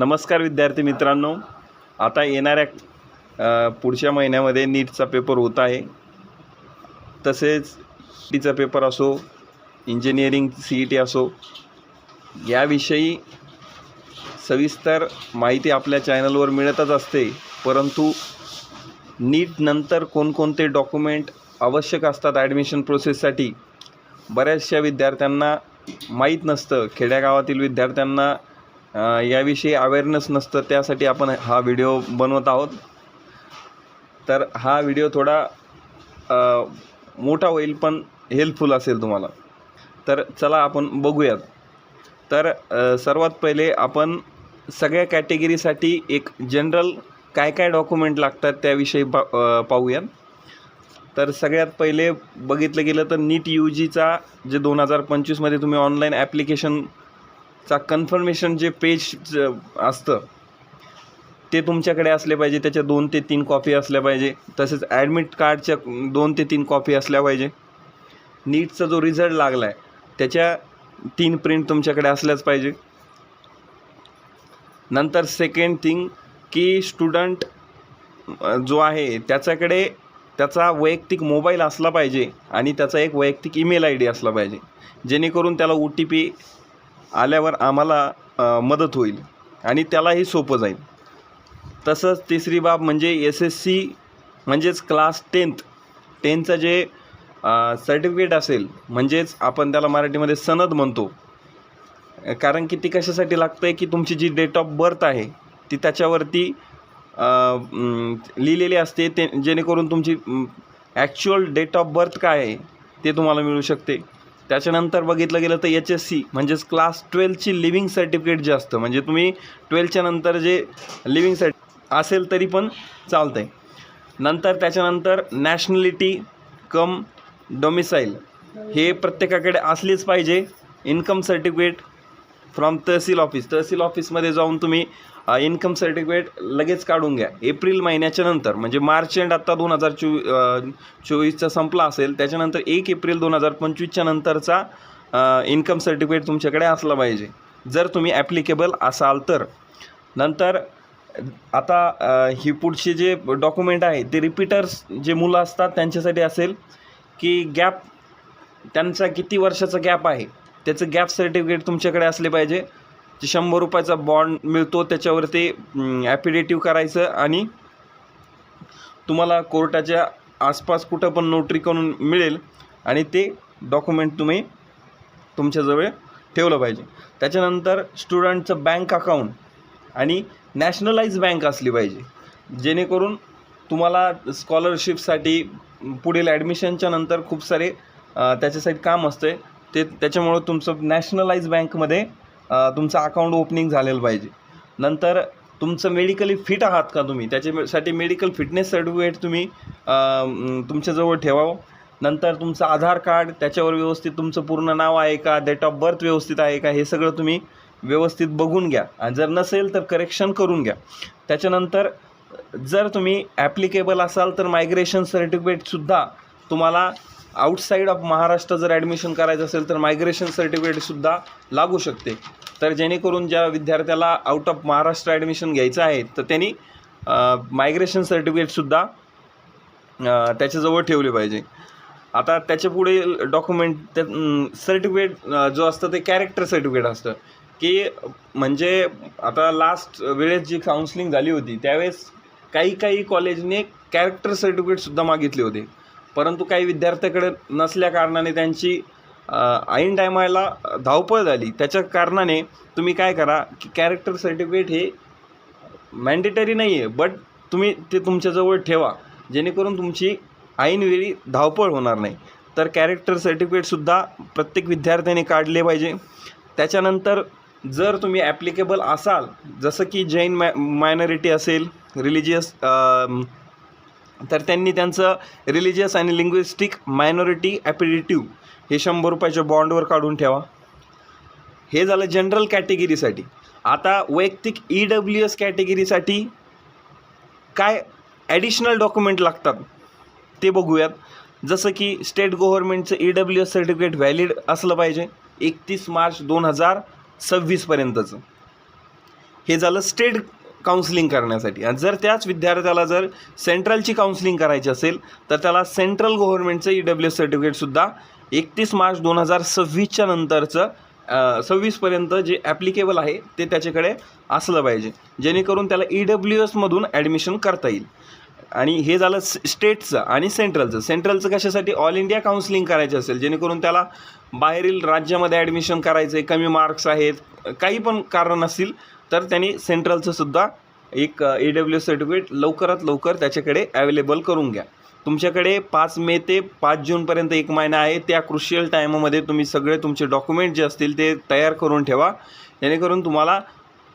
नमस्कार विद्यार्थी मित्रांनो. आता येणाऱ्या पुढच्या महिन्यामध्ये नीटचा पेपर होत आहे. तसेच टीचा पेपर असो इंजिनिअरिंग सी ई टी असो याविषयी सविस्तर माहिती आपल्या चॅनलवर मिळतच असते. परंतु नीटनंतर कोणकोणते डॉक्युमेंट आवश्यक असतात ॲडमिशन प्रोसेससाठी बऱ्याचशा विद्यार्थ्यांना माहीत नसतं. खेड्यागावातील विद्यार्थ्यांना याविषयी अवेअरनेस नसतं त्यासाठी आपण हा व्हिडिओ बनवत आहोत. तर हा व्हिडिओ थोडा मोठा होईल पण हेल्पफुल असेल तुम्हाला. तर चला आपण बघूयात. तर सर्वात पहिले आपण सगळ्या कॅटेगरीसाठी एक जनरल काय काय डॉक्युमेंट लागतात त्याविषयी पा पाहूयात. तर सगळ्यात पहिले बघितलं गेलं तर नीट यू जीचा जे दोन हजार पंचवीसमध्ये तुम्ही ऑनलाईन ॲप्लिकेशन चा कन्फर्मेशन जे पेज असतं ते तुमच्याकडे असले पाहिजे. त्याच्या दोन ते तीन कॉपी असल्या पाहिजे. तसेच ॲडमिट कार्डच्या दोन ते तीन कॉपी असल्या पाहिजे. नीटचा जो रिझल्ट लागला आहे त्याच्या तीन प्रिंट तुमच्याकडे असल्याच पाहिजे. नंतर सेकंड थिंग की स्टुडंट जो आहे त्याच्याकडे त्याचा वैयक्तिक मोबाईल असला पाहिजे आणि त्याचा एक वैयक्तिक ईमेल आय डी असला पाहिजे. जेणेकरून त्याला ओ टी पी आल्यावर आम्हाला मदत होईल आणि त्यालाही सोपं जाईल. तसंच तिसरी बाब म्हणजे एस एस सी म्हणजेच क्लास टेन्थ टेन्थचं जे सर्टिफिकेट असेल म्हणजेच आपण त्याला मराठीमध्ये सनद म्हणतो. कारण की ती कशासाठी लागतं आहे की तुमची जी डेट ऑफ बर्थ आहे ती त्याच्यावरती लिहिलेली असते ते जेणेकरून तुमची ॲक्च्युअल डेट ऑफ बर्थ काय आहे ते तुम्हाला मिळू शकते. त्याच्यानंतर बघितलं गेलं तर एच एस सी म्हणजेच क्लास ट्वेल्थची लिव्हिंग सर्टिफिकेट जे असतं म्हणजे तुम्ही ट्वेल्थच्या नंतर जे लिव्हिंग सर्टि असेल तरी पण चालतं आहे नंतर त्याच्यानंतर नॅशनलिटी कम डोमिसाईल हे प्रत्येकाकडे असलीच पाहिजे. Income certificate from tehsil office tehsil ऑफिसमध्ये जाऊन तुम्ही इन्कम सर्टिफिकेट लगेच काढून घ्या. एप्रिल महिन्याच्या नंतर म्हणजे मार्च एंड आत्ता दोन हजार चोवी चोवीसचा संपला असेल त्याच्यानंतर एक एप्रिल दोन हजार पंचवीसच्या नंतरचा इन्कम सर्टिफिकेट तुमच्याकडे असला पाहिजे. जर तुम्ही ॲप्लिकेबल असाल तर. नंतर आता ही पुढचे जे डॉक्युमेंट आहे ते रिपीटर्स जे मुलं असतात त्यांच्यासाठी असेल की गॅप त्यांचा किती वर्षाचा गॅप आहे त्याचं गॅप सर्टिफिकेट तुमच्याकडे असले पाहिजे. जे शंभर रुपयाचा बॉन्ड मिळतो त्याच्यावर ते ॲफिडेटिव्ह करायचं आणि तुम्हाला कोर्टाच्या आसपास कुठं पण नोटरी करून मिळेल आणि ते डॉक्युमेंट तुम्ही तुमच्याजवळ ठेवलं पाहिजे. त्याच्यानंतर स्टुडंटचं बँक अकाउंट आणि नॅशनलाइज बँक असली पाहिजे. जेणेकरून तुम्हाला स्कॉलरशिपसाठी पुढील ॲडमिशनच्या नंतर खूप सारे त्याच्यासाठी काम असते ते त्याच्यामुळं तुमचं नॅशनलाइज बँकमध्ये तुमचं अकाउंट ओपनिंग झालेलं पाहिजे. नंतर तुमचं मेडिकली फिट आहात का तुम्ही? त्याच्यासाठी मेडिकल फिटनेस सर्टिफिकेट तुम्ही तुमच्याजवळ ठेवावं. नंतर तुमचं आधार कार्ड त्याच्यावर व्यवस्थित तुमचं पूर्ण नाव आहे का? डेट ऑफ बर्थ व्यवस्थित आहे का? हे सगळं तुम्ही व्यवस्थित बघून घ्या. आणि जर नसेल तर करेक्शन करून घ्या. त्याच्यानंतर जर तुम्ही ॲप्लिकेबल असाल तर मायग्रेशन सर्टिफिकेटसुद्धा तुम्हाला आउटसाईड ऑफ महाराष्ट्र जर ॲडमिशन करायचं असेल तर मायग्रेशन सर्टिफिकेटसुद्धा लागू शकते. तर जेणेकरून ज्या विद्यार्थ्याला आउट ऑफ महाराष्ट्र ॲडमिशन घ्यायचं आहे तर त्यांनी मायग्रेशन सर्टिफिकेटसुद्धा त्याच्याजवळ ठेवले पाहिजे. आता त्याच्या पुढे डॉक्युमेंट त्या सर्टिफिकेट जो असतं ते कॅरेक्टर सर्टिफिकेट असतं. की म्हणजे आता लास्ट वेळेस जी काउन्सिलिंग झाली होती त्यावेळेस काही काही कॉलेजने कॅरेक्टर सर्टिफिकेटसुद्धा मागितले होते. परंतु काही विद्यार्थ्याकडे नसल्या कारणाने त्यांची ऐन टायमाला धावपळ झाली. त्याच्या कारणाने तुम्ही काय करा की कॅरेक्टर सर्टिफिकेट हे मॅन्डेटरी नाही आहे बट तुम्ही ते तुमच्याजवळ ठेवा. जेणेकरून तुमची ऐनवेळी धावपळ होणार नाही. तर कॅरेक्टर सर्टिफिकेटसुद्धा प्रत्येक विद्यार्थ्याने काढले पाहिजे. त्याच्यानंतर जर तुम्ही ॲप्लिकेबल असाल जसं की जैन मॅ मायनॉरिटी असेल रिलिजियस तर त्यांनी त्यांचं रिलिजियस आणि लिंग्विस्टिक मायनॉरिटी ॲपिडिटिव्ह हे शंभर रुपयाच्या बॉन्डवर काढून ठेवा. हे झालं जनरल कॅटेगरीसाठी आता वैयक्तिक ई डब्ल्यू एस कॅटेगरीसाठी काय ॲडिशनल डॉक्युमेंट लागतात ते बघूयात. जसं की state गव्हर्नमेंटचं E W S certificate valid असलं पाहिजे एकतीस मार्च दोन हजार सव्वीसपर्यंतचं हे झालं स्टेट काउन्सिलिंग करण्यासाठी. आणि जर त्याच विद्यार्थ्याला जर सेंट्रलची काउन्सिलिंग करायची असेल तर त्याला सेंट्रल गव्हर्नमेंटचं ई डब्ल्यू एस सर्टिफिकेटसुद्धा एकतीस मार्च दोन हजार सव्वीसच्या नंतरचं सव्वीसपर्यंत जे ॲप्लिकेबल आहे ते त्याच्याकडे असलं पाहिजे. जेणेकरून त्याला ई डब्ल्यू एसमधून ॲडमिशन करता येईल. आणि हे झालं स्टेटचं आणि सेंट्रलचं. सेंट्रलचं कशासाठी? ऑल इंडिया काउन्सिलिंग करायचं असेल जेणेकरून त्याला बाहेरील राज्यामध्ये ॲडमिशन करायचं आहे कमी मार्क्स आहेत काही पण कारण असतील तर त्यांनी सेंट्रलचं सुद्धा एक ए डब्ल्यू सर्टिफिकेट लवकरात लवकर त्याच्याकडे अवेलेबल करून घ्या. तुमच्याकडे पाच मे ते पाच जूनपर्यंत एक महिना आहे त्या क्रुशियल टायमामध्ये तुम्ही सगळे तुमचे डॉक्युमेंट जे असतील ते तयार करून ठेवा जेणेकरून तुम्हाला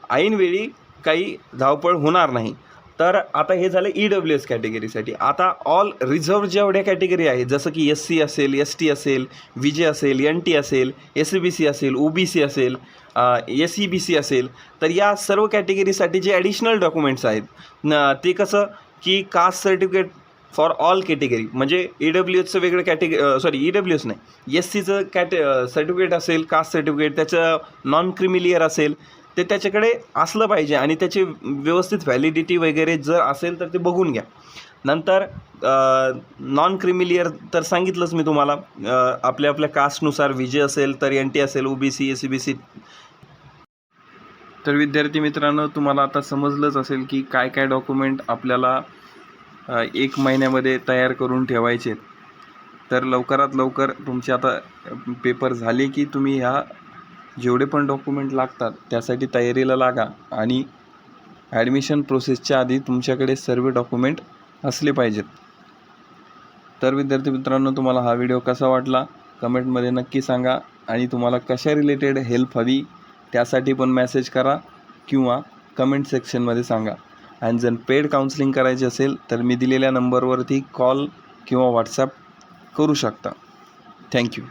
ऐनवेळी काही धावपळ होणार नाही. तर आता हे झालं ई डब्ल्यू एस कॅटेगरीसाठी आता ऑल रिझर्व जेवढ्या कॅटेगरी आहेत जसं की एस सी असेल एस टी असेल व्ही जे असेल एन टी असेल एस सी बी सी असेल ओ बी सी असेल एस ई बी सी असेल तर या सर्व कॅटेगरीसाठी जे ॲडिशनल डॉक्युमेंट्स आहेत न ते कसं की caste certificate for all category म्हणजे ई डब्ल्यू एचचं वेगळं category sorry E W S नाही एस सीचं कॅटे सर्टिफिकेट असेल कास्ट सर्टिफिकेट त्याचं नॉन क्रिमिलियर असेल ते त्याच्याकडे असलं पाहिजे आणि त्याची व्यवस्थित व्हॅलिडिटी वगैरे जर असेल तर ते बघून घ्या. नंतर नॉन क्रिमिलियर तर सांगितलंच मी तुम्हाला आपल्या आपल्या कास्टनुसार विजय असेल तर एन टी असेल O B C S B C C तर विद्यार्थी मित्रांनो तुम्हाला आता समजलंच असेल की काय काय डॉक्युमेंट आपल्याला एक महिन्यामध्ये तयार करून ठेवायचे तर लवकरात लवकर तुमचे आता पेपर झाले की तुम्ही ह्या जेवढे पण डॉक्युमेंट लागतात त्यासाठी तयारीला लागा आणि ॲडमिशन प्रोसेसच्या आधी तुमच्याकडे सर्व डॉक्युमेंट असले पाहिजेत. तर विद्यार्थी मित्रांनो तुम्हाला हा व्हिडिओ कसा वाटला? कमेंटमध्ये नक्की सांगा आणि तुम्हाला कशा रिलेटेड हेल्प हवी त्यासाठी पण मेसेज करा किंवा कमेंट सेक्शनमध्ये सांगा. आणि जर पेड काउन्सिलिंग करायची असेल तर मी दिलेल्या नंबरवरती कॉल किंवा व्हॉट्सॲप करू शकता. थँक्यू.